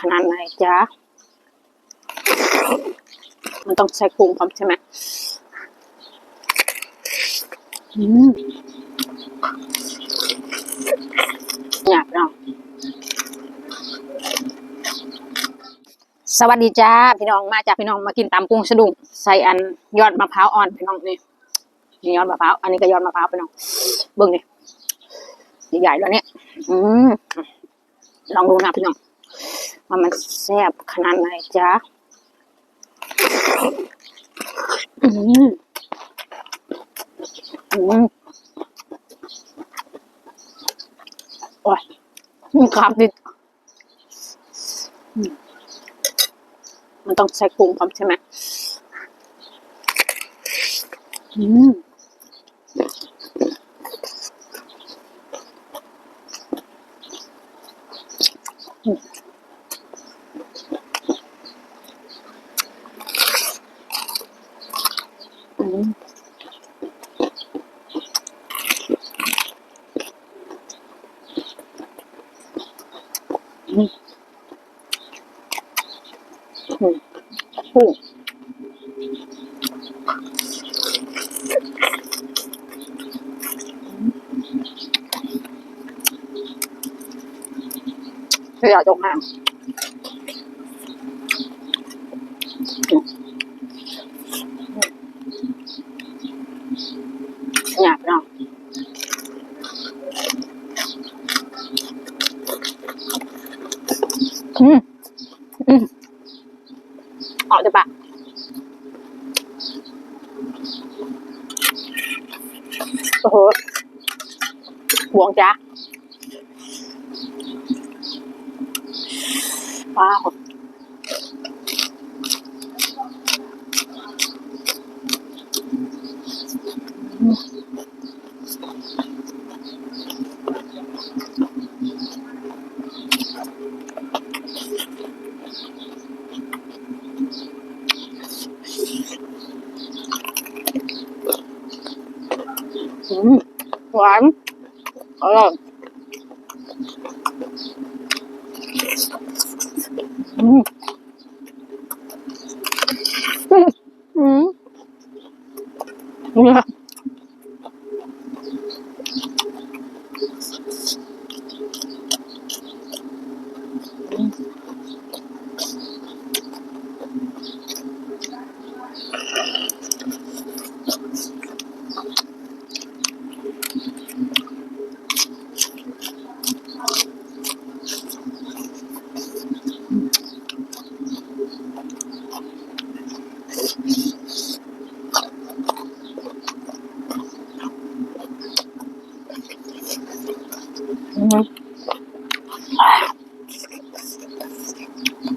ขนาดไหนจ๊ะ มันต้องใช้ปรุงพร้อมใช่ไหมอืมอยากเนาะสวัสดีจ้าพี่น้องมาจากพี่น้องมากินตำกุ้งสะดุ้งใส่อันยอดมะพร้าวอ่อนพี่น้องนี่นี่ยอดมะพร้าวอันนี้ก็ยอดมะพร้าวพี่น้องเบิ่งนี่ใหญ่ๆแล้วเนี่ยอืมลองดูนะพี่น้อง ว่ามันแซ่บขนาดไหนจ๊ะอืมอืมโอ้ยมันกราบดิอืมมันต้องใช้ปรุงพร้อมใช่ไหมอืมอืม อืมอืมอืมไม่อยากจงห่างอยากเนาะอืมอืม ออกจากปากโอ้โหหวงจ้าว้าว หวานอร่อยอืมอืมอืมเนี่ย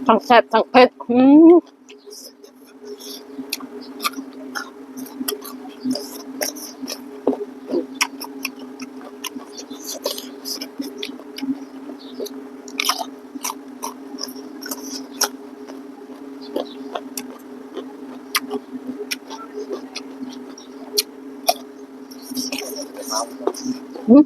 ทั้งแซ่บทั้งเผ็ดอืม อืม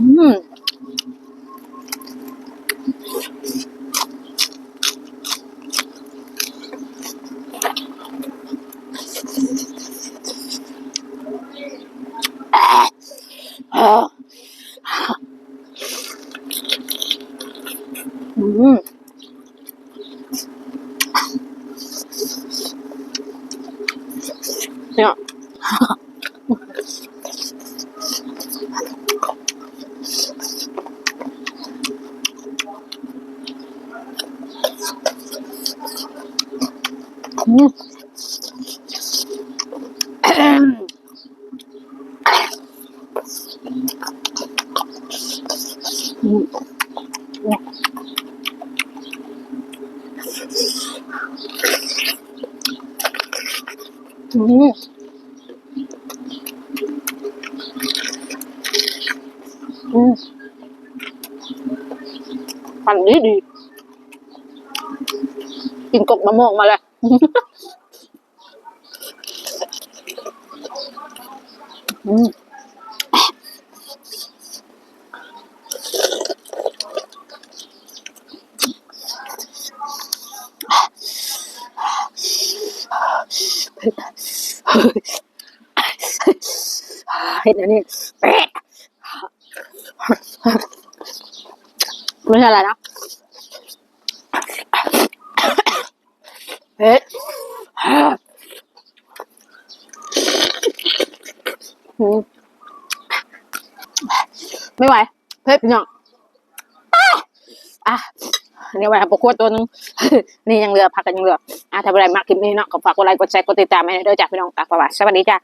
อืมอ่าอืม เนี่ยอืม อืมอืมอันนดีดี กินกบมะม่วงมาเลยอืม เห็นอันนี้ไม่ใช่อะไรนะเผ็ดอืมไม่ไหวเผ็ดพี่น้องอะอั นนี้ไว้ครับปกวดตัวนึงนี่ยังเหลือพักกันยังเหลืออะถ้าเป็นไรมากคลิปนี้เนาะก็ฝากกดไลค์กดแชร์กดติดตามให้ด้วยจ้ะพี่น้องอะบ๊าบายสวัสดีจ้ะ